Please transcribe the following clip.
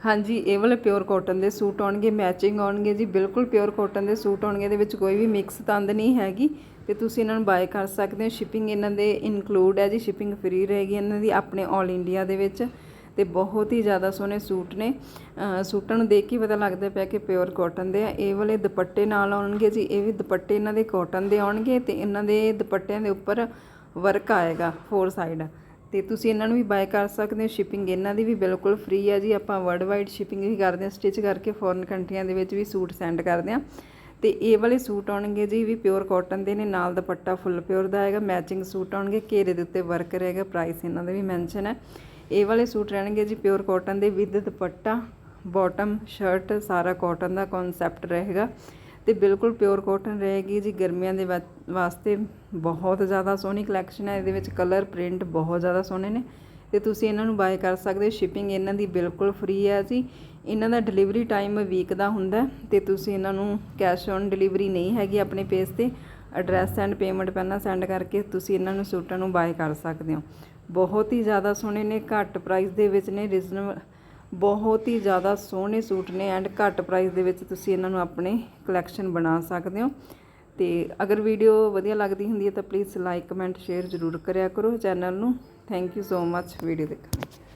ਹਾਂਜੀ, ਇਹ ਵਾਲੇ ਪਿਓਰ ਕਾਟਨ ਦੇ ਸੂਟ ਆਉਣਗੇ ਮੈਚਿੰਗ ਆਉਣਗੇ ਜੀ, ਬਿਲਕੁਲ ਪਿਓਰ ਕਾਟਨ ਦੇ ਸੂਟ ਆਉਣਗੇ, ਇਹਦੇ ਵਿੱਚ ਕੋਈ ਵੀ ਮਿਕਸ ਤੰਦ ਨਹੀਂ ਹੈਗੀ ਤੇ ਤੁਸੀਂ ਇਹਨਾਂ ਨੂੰ ਬਾਏ ਕਰ ਸਕਦੇ ਹੋ। ਸ਼ਿਪਿੰਗ ਇਹਨਾਂ ਦੇ ਇਨਕਲੂਡ ਹੈ ਜੀ ਸ਼ਿਪਿੰਗ ਫ੍ਰੀ ਰਹੇਗੀ ਇਹਨਾਂ ਦੀ ਆਪਣੇ 올 ਇੰਡੀਆ ਦੇ ਵਿੱਚ ਤੇ ਬਹੁਤ ਹੀ ਜ਼ਿਆਦਾ ਸੋਹਣੇ ਸੂਟ ਨੇ। ਸੂਟਾਂ ਨੂੰ ਦੇਖ ਕੇ ਪਤਾ ਲੱਗਦਾ ਪਿਆ ਕਿ ਪਿਓਰ ਕਾਟਨ ਦੇ ਆ। ਇਹ ਵਾਲੇ ਦੁਪੱਟੇ ਨਾਲ ਆਉਣਗੇ ਜੀ, ਇਹ ਵੀ ਦੁਪੱਟੇ ਇਹਨਾਂ ਦੇ ਕਾਟਨ ਦੇ ਆਉਣਗੇ ਤੇ ਇਹਨਾਂ ਦੇ ਦੁਪੱਟਿਆਂ ਦੇ ਉੱਪਰ ਵਰਕ ਆਏਗਾ ਫੋਰ ਸਾਈਡ ਤੇ ਤੁਸੀਂ ਇਹਨਾਂ ਨੂੰ ਵੀ ਬਾਏ ਕਰ ਸਕਦੇ ਹੋ। ਸ਼ਿਪਿੰਗ ਇਹਨਾਂ ਦੀ ਵੀ ਬਿਲਕੁਲ ਫ੍ਰੀ ਆ ਜੀ। ਆਪਾਂ ਵਰਲਡ ਵਾਈਡ ਸ਼ਿਪਿੰਗ ਵੀ ਕਰਦੇ ਹਾਂ। ਸਟਿਚ ਕਰਕੇ ਫੋਰਨ ਕੰਟਰੀਆਂ ਦੇ ਵਿੱਚ ਵੀ ਸੂਟ ਸੈਂਡ ਕਰਦੇ ਹਾਂ। ਤੇ ਇਹ ਵਾਲੇ ਸੂਟ ਆਉਣਗੇ ਜੀ, ਵੀ ਪਿਓਰ ਕਾਟਨ ਦੇ ਨੇ। ਨਾਲ ਦੁਪੱਟਾ ਫੁੱਲ ਪਿਓਰ ਦਾ ਆਏਗਾ ਮੈਚਿੰਗ ਸੂਟ ਆਉਣਗੇ। ਘੇਰੇ ਦੇ ਉੱਤੇ ਵਰਕ ਰਹੇਗਾ। ਪ੍ਰਾਈਸ ਇਹਨਾਂ ਦਾ ਵੀ ਮੈਂਸ਼ਨ ਹੈ। ਇਹ ਵਾਲੇ ਸੂਟ ਰਹਿਣਗੇ ਜੀ ਪਿਓਰ ਕਾਟਨ ਦੇ। ਵਿਦ ਦੁਪੱਟਾ ਬਾਟਮ ਸ਼ਰਟ ਸਾਰਾ ਕਾਟਨ ਦਾ ਕਨਸੈਪਟ ਰਹੇਗਾ। ਤੇ ਬਿਲਕੁਲ ਪਿਓਰ ਕਾਟਨ ਰਹੇਗੀ। ਜੀ, ਗਰਮੀਆਂ ਦੇ ਵਾਸਤੇ ਬਹੁਤ ਜ਼ਿਆਦਾ ਸੋਹਣੀ ਕਲੈਕਸ਼ਨ ਹੈ। ਇਹਦੇ ਵਿੱਚ ਕਲਰ ਪ੍ਰਿੰਟ ਬਹੁਤ ਜ਼ਿਆਦਾ ਸੋਹਣੇ ਨੇ। ਤੇ ਤੁਸੀਂ ਇਹਨਾਂ ਨੂੰ ਬਾਏ ਕਰ ਸਕਦੇ ਹੋ। ਸ਼ਿਪਿੰਗ ਇਹਨਾਂ ਦੀ ਬਿਲਕੁਲ ਫ੍ਰੀ ਹੈ ਜੀ। ਇਹਨਾਂ ਦਾ ਡਿਲੀਵਰੀ ਟਾਈਮ ਵੀਕ ਦਾ ਹੁੰਦਾ ਹੈ। ਤੇ ਤੁਸੀਂ ਇਹਨਾਂ ਨੂੰ ਕੈਸ਼ ਔਨ ਡਿਲੀਵਰੀ ਨਹੀਂ ਹੈਗੀ ਆਪਣੇ ਪੇਜ ਤੇ। ਐਡਰੈਸ ਐਂਡ ਪੇਮੈਂਟ ਪਹਿਲਾਂ ਸੈਂਡ ਕਰਕੇ ਤੁਸੀਂ ਇਹਨਾਂ ਨੂੰ ਸੂਟਾਂ ਨੂੰ ਬਾਏ ਕਰ ਸਕਦੇ ਹੋ। ਬਹੁਤ ਹੀ ਜ਼ਿਆਦਾ ਸੋਹਣੇ ਨੇ। ਘੱਟ ਪ੍ਰਾਈਸ ਦੇ ਵਿੱਚ ਨੇ। ਰੀਜ਼ਨੇਬਲ ਬਹੁਤ ਹੀ ਜ਼ਿਆਦਾ ਸੋਹਣੇ ਸੂਟ ਨੇ ਐਂਡ ਘੱਟ ਪ੍ਰਾਈਸ ਦੇ ਵਿੱਚ ਤੁਸੀਂ ਇਹਨਾਂ ਨੂੰ ਆਪਣੇ ਕਲੈਕਸ਼ਨ ਬਣਾ ਸਕਦੇ ਹੋ। ਤੇ ਅਗਰ ਵੀਡੀਓ ਵਧੀਆ ਲੱਗਦੀ ਹੁੰਦੀ ਹੈ ਤਾਂ ਪਲੀਜ਼ ਲਾਈਕ ਕਮੈਂਟ ਸ਼ੇਅਰ ਜ਼ਰੂਰ ਕਰਿਆ ਕਰੋ ਚੈਨਲ ਨੂੰ। Thank you so much video ਦੇਖਣ ਲਈ।